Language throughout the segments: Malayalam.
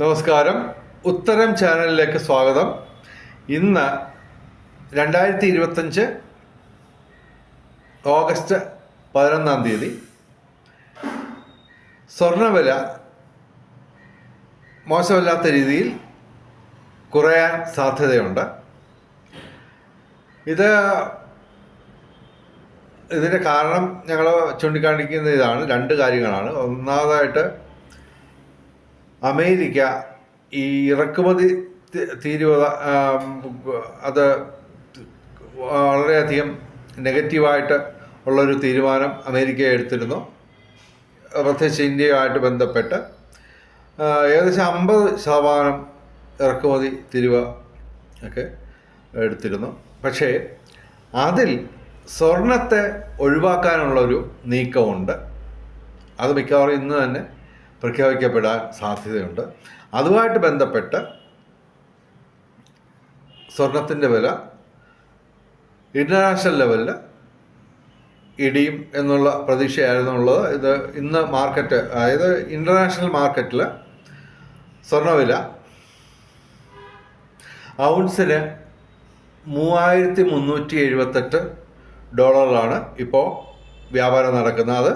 നമസ്കാരം. ഉത്തരം ചാനലിലേക്ക് സ്വാഗതം. ഇന്ന് രണ്ടായിരത്തി ഇരുപത്തഞ്ച് ഓഗസ്റ്റ് പതിനൊന്നാം തീയതി. സ്വർണവില മോശമല്ലാത്ത രീതിയിൽ കുറയാൻ സാധ്യതയുണ്ട്. ഇത് ഇതിന്റെ കാരണം ഞങ്ങൾ ചൂണ്ടിക്കാണിക്കുന്ന ഇതാണ്. രണ്ട് കാര്യങ്ങളാണ്. ഒന്നാമതായിട്ട് അമേരിക്ക ഈ ഇറക്കുമതി തീരുവ അത് വളരെയധികം നെഗറ്റീവായിട്ട് ഉള്ളൊരു തീരുമാനം അമേരിക്ക എടുത്തിരുന്നു. പ്രത്യേകിച്ച് ഇന്ത്യയുമായിട്ട് ബന്ധപ്പെട്ട്. ഏകദേശം അമ്പത് ശതമാനം ഇറക്കുമതി തിരിവ് ഒക്കെ എടുത്തിരുന്നു. പക്ഷേ അതിൽ സ്വർണത്തെ ഒഴിവാക്കാനുള്ളൊരു നീക്കമുണ്ട്. അത് മിക്കവാറും ഇന്ന് തന്നെ പ്രഖ്യാപിക്കപ്പെടാൻ സാധ്യതയുണ്ട്. അതുമായിട്ട് ബന്ധപ്പെട്ട് സ്വർണത്തിന്റെ വില ഇന്റർനാഷണൽ ലെവലിൽ ഇടിയും എന്നുള്ള പ്രതീക്ഷയായിരുന്നു ഉള്ളത്. ഇത് ഇന്ന് മാർക്കറ്റ് അതായത് ഇന്റർനാഷണൽ മാർക്കറ്റിൽ സ്വർണവില ഔൺസിന് മൂവായിരത്തി മുന്നൂറ്റി എഴുപത്തെട്ട് ഡോളറിലാണ് ഇപ്പോൾ വ്യാപാരം നടക്കുന്നത്.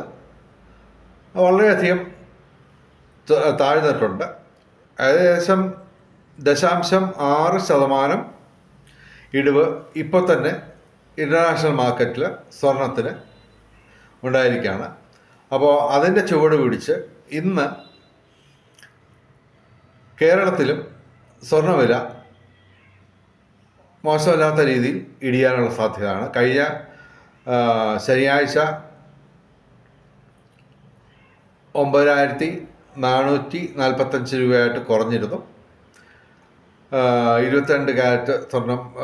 അത് വളരെയധികം താഴ്ന്നിട്ടുണ്ട് ഏകദേശം ദശാംശം ആറ് ശതമാനം ഇടിവ് ഇപ്പോൾ തന്നെ ഇന്റർനാഷണൽ മാർക്കറ്റിൽ സ്വർണത്തിന് ഉണ്ടായിരിക്കുകയാണ് അപ്പോൾ അതിന്റെ ചുവട് പിടിച്ച് ഇന്ന് കേരളത്തിലും സ്വർണവില മോശമല്ലാത്ത രീതിയിൽ ഇടിയാനുള്ള സാധ്യതയാണ്. കഴിഞ്ഞ ശനിയാഴ്ച ഒമ്പതിനായിരത്തി നാനൂറ്റി നാൽപ്പത്തഞ്ച് രൂപയായിട്ട് കുറഞ്ഞിരുന്നു. ഇരുപത്തിരണ്ട് ക്യാരറ്റ് സ്വർണം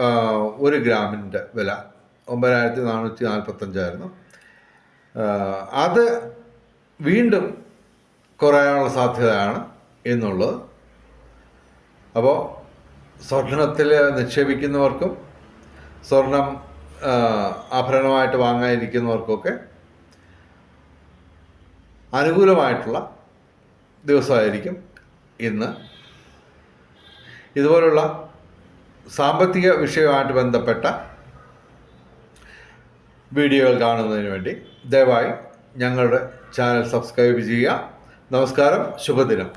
ഒരു ഗ്രാമിന്റെ വില. ഒമ്പതിനായിരത്തി നാനൂറ്റി നാൽപ്പത്തഞ്ചായിരുന്നു അത് വീണ്ടും കുറയാനുള്ള സാധ്യതയാണ് എന്നുള്ളത്. അപ്പോൾ സ്വർണത്തിൽ നിക്ഷേപിക്കുന്നവർക്കും സ്വർണം ആഭരണമായിട്ട് വാങ്ങാനിരിക്കുന്നവർക്കൊക്കെ അനുകൂലമായിട്ടുള്ള ദിവസമായിരിക്കും ഇന്ന്. ഇതുപോലുള്ള സാമ്പത്തിക വിഷയവുമായിട്ട് ബന്ധപ്പെട്ട വീഡിയോകൾ കാണുന്നതിന് വേണ്ടി ദയവായി ഞങ്ങളുടെ ചാനൽ സബ്സ്ക്രൈബ് ചെയ്യുക. നമസ്കാരം ശുഭദിനം.